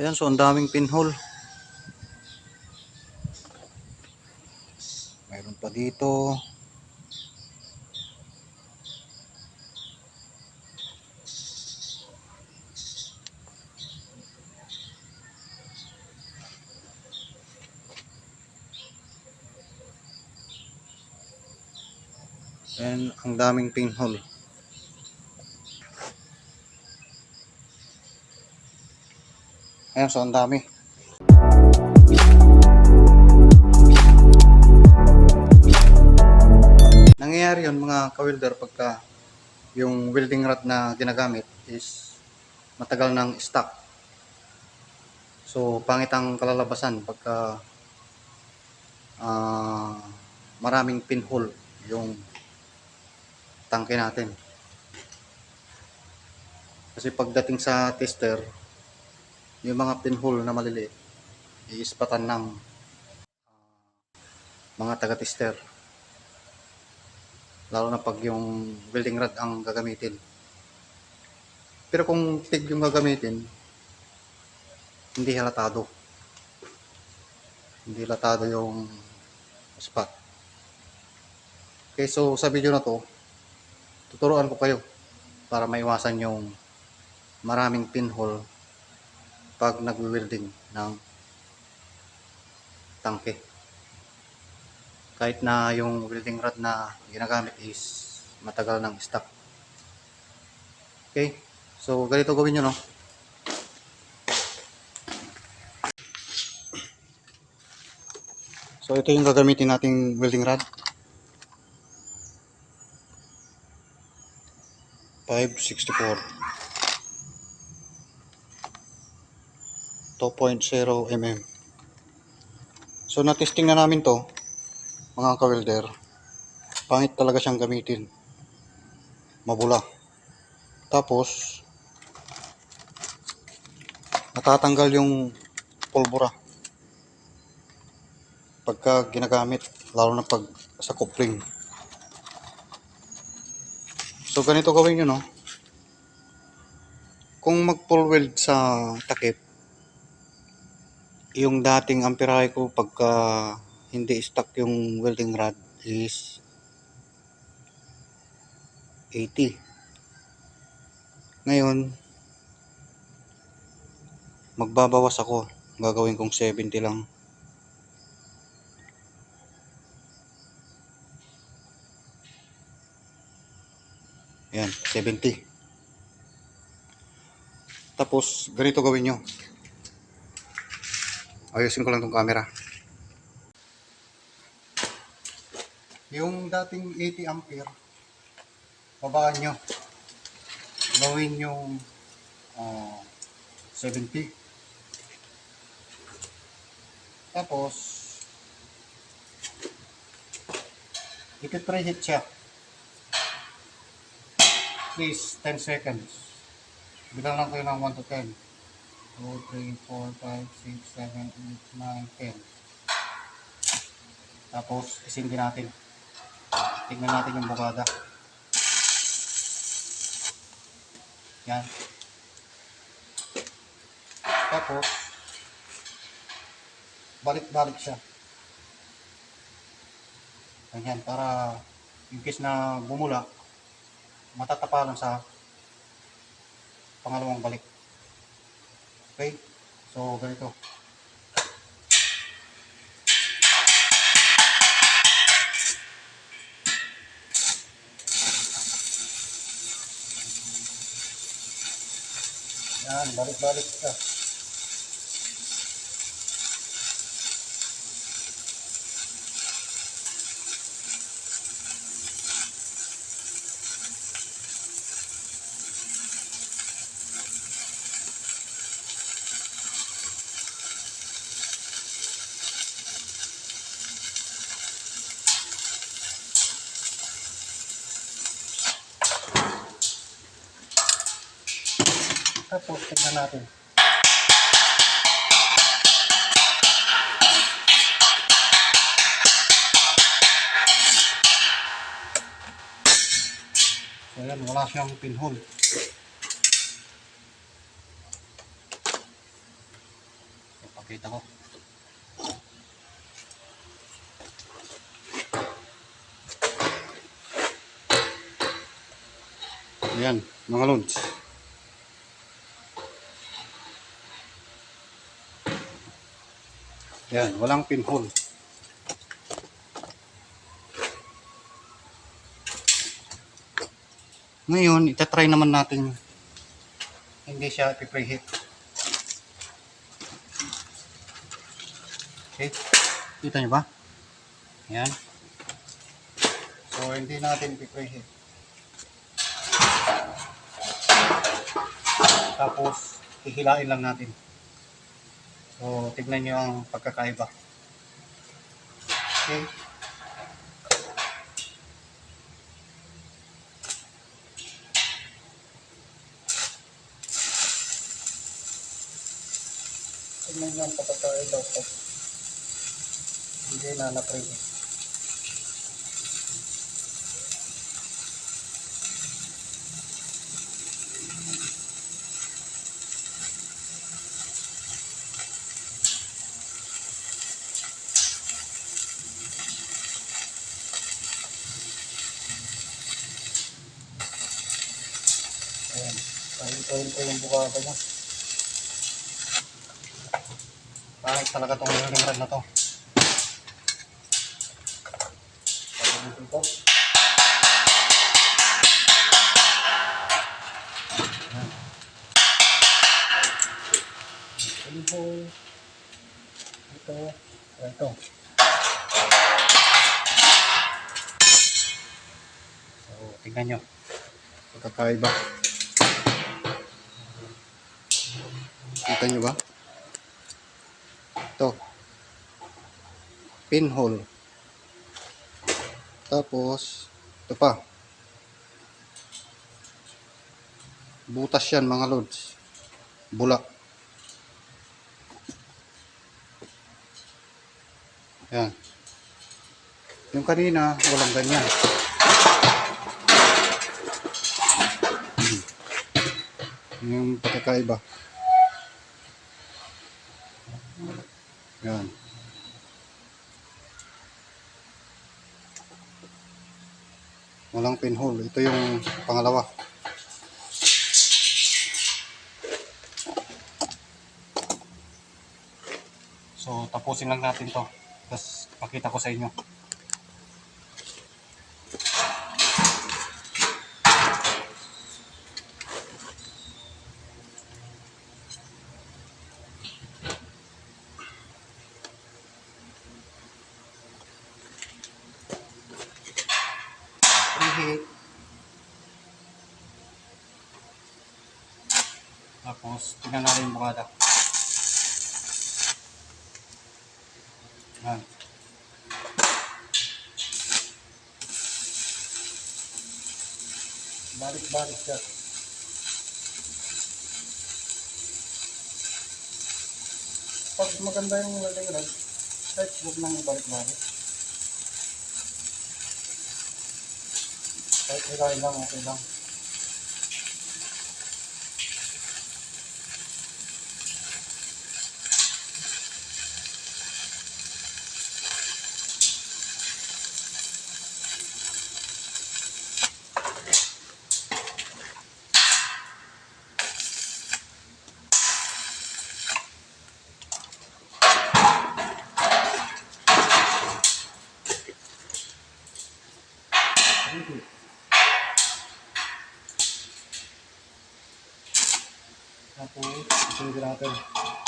Ayan, so ang daming pinhole. Mayroon pa dito. Ayan, ang daming pinhole. Ayan, so ang dami. Nangyayari yun mga ka-welder pagka yung welding rod na ginagamit is matagal ng stock. So, pangit ang kalalabasan pagka ah, maraming pinhole yung tangke natin. Kasi pagdating sa tester, yung mga pinhole na maliliit, iispatan ng ah, mga taga-tester. Lalo na pag yung welding rod ang gagamitin. Pero kung TIG yung gagamitin, hindi halatado. Hindi halatado yung spot. Okay, so sa video na to, tuturuan ko kayo para maiwasan yung maraming pinhole pag nagwe-welding ng tangke. Kahit na yung welding rod na ginagamit is matagal ng stock. Okay? So, ganito gawin nyo, no? So, ito yung gagamitin nating welding rod. 564 2.0 mm. So, na-testing na namin to, mga ka-welder. Pangit talaga siyang gamitin. Mabula. Tapos, natatanggal yung pulbura. Pagka ginagamit, lalo na pag sa coupling. So, ganito gawin nyo, no? Kung mag-pull weld sa takip, yung dating amperahe ko pagka hindi stuck yung welding rod is 80. Ngayon, magbabawas ako. Gagawin kong 70 lang. Yan, 70. Tapos, ganito gawin nyo. Ayusin ko lang tong camera. Yung dating 80 ampere, babaan nyo. Gawin yung ah, 70. Tapos, ipipreheat siya. Please, 10 seconds. Bilang lang kayo ng 1 to 10. 2, 3, 4, 5, 6, 7, 8, 9, 10. Tapos, isindi natin. Tignan natin yung bugada. Yan. Tapos, balik-balik siya. Ganyan, para in case na bumula, matatapalan sa pangalawang balik. Okay? So, ganito. Yan, balik-balik ka. Tapos, tignan natin. So, yan, wala siyang pinhole. Kita ko. Ayan, mga lods. Yan, walang pinhole. Ngayon, itatry naman natin hindi siya ipipreheat. Okay. Kita niyo ba? Yan. So, hindi natin ipipreheat. Tapos, hihilain lang natin. So, tignan nyo ang pagkakaiba. Okay. Tignan nyo ang pagkakaiba pag hindi na na-preheat. Pahintuin ko yung bukada niya. Pangit talaga itong rod na to. Pahintuin ko. Ito. Ito. Ito. So, tingnan nyo. Pagkakaiba. Kita nyo ba? Ito. Pinhole. Tapos, ito pa. Butas yan mga lods. Bula. Yan. Yung kanina, walang ganyan. Hmm. Yung pagkakaiba. Yan. Walang pinhole. Ito yung pangalawa. So, tapusin lang natin to. Tapos, pakita ko sa inyo. Preheat. Tapos, tingnan natin yung bukada. Yan. Balik-balik siya. Pag maganda yung lalagyan, kahit huwag nang balik-balik. Kahit hilahin lang, okay lang. Tapos, isunod natin. Para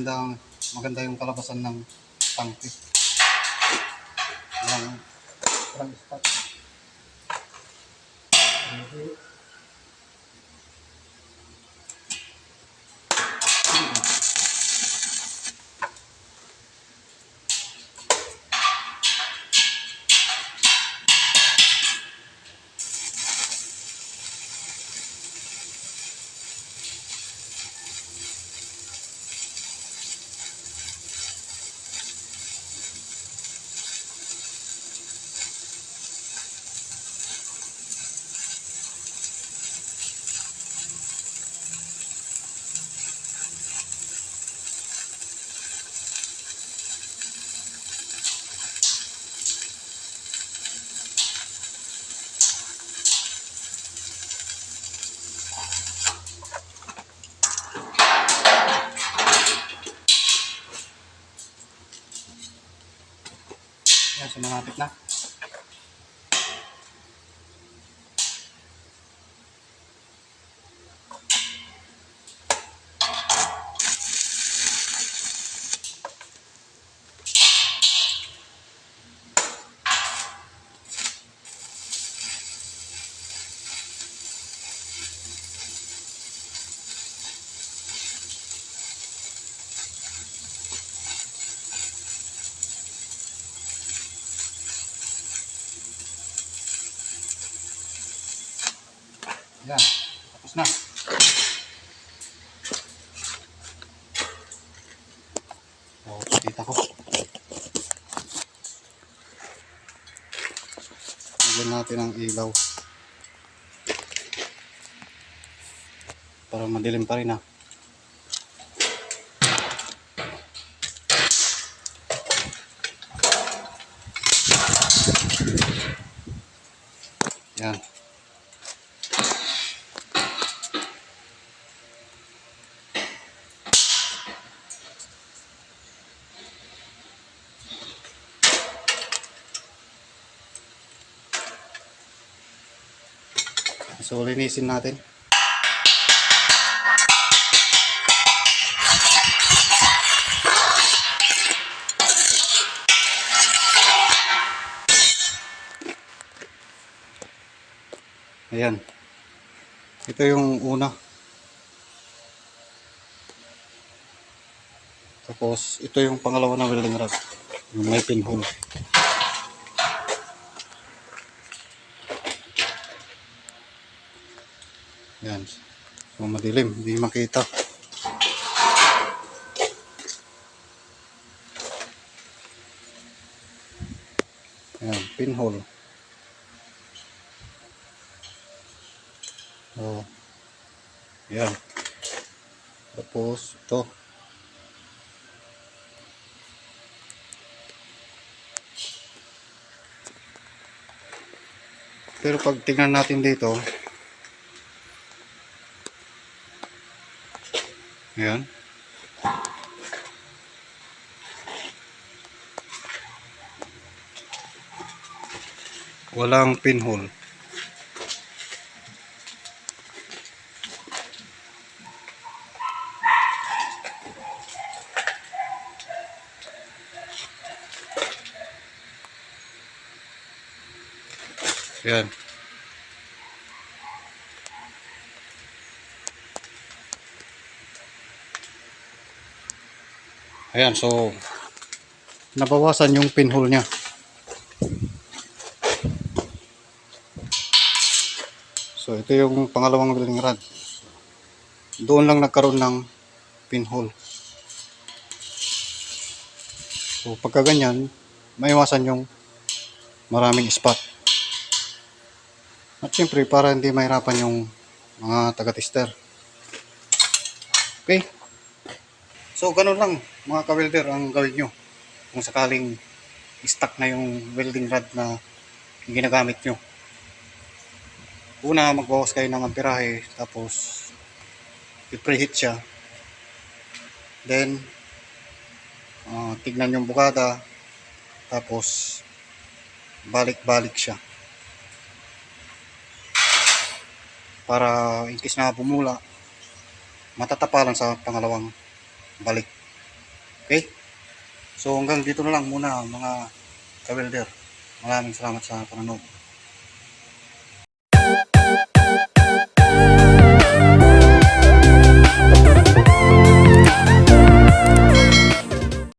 magandang maganda yung kalabasan ng tangke. Walang, walang spot. Yan, sumalapit na. Yan, tapos na. O, kita ko. Lagyan natin ang ilaw. Para madilim pa rin ah. Yan. So, linisin natin. Ayan. Ito yung una. Tapos, ito yung pangalawa na welding rod. Yung may pinhole. Yan. So, madilim. Hindi makita. Yan. Pinhole. Oh. Yan. Tapos, ito. Pero pag tingnan natin dito, Ayan. Walang pinhole. Ayan. Ayan, so nabawasan yung pinhole niya. So ito yung pangalawang welding rod. Doon lang nagkaroon ng pinhole. So pagka ganyan, maiwasan yung maraming spot. At syempre para hindi mahirapan yung mga taga-tester. Okay? So, ganun lang mga ka-welder ang gawin nyo. Kung sakaling stuck na yung welding rod na ginagamit nyo. Una, magbawas kayo ng amperahe, tapos i-preheat siya. Then, ah, tignan yung bukada, tapos balik-balik siya. Para in case na bumula, matatapalan sa pangalawang balik. Okay? So hanggang dito na lang muna mga ka-welder. Maraming salamat sa panonood.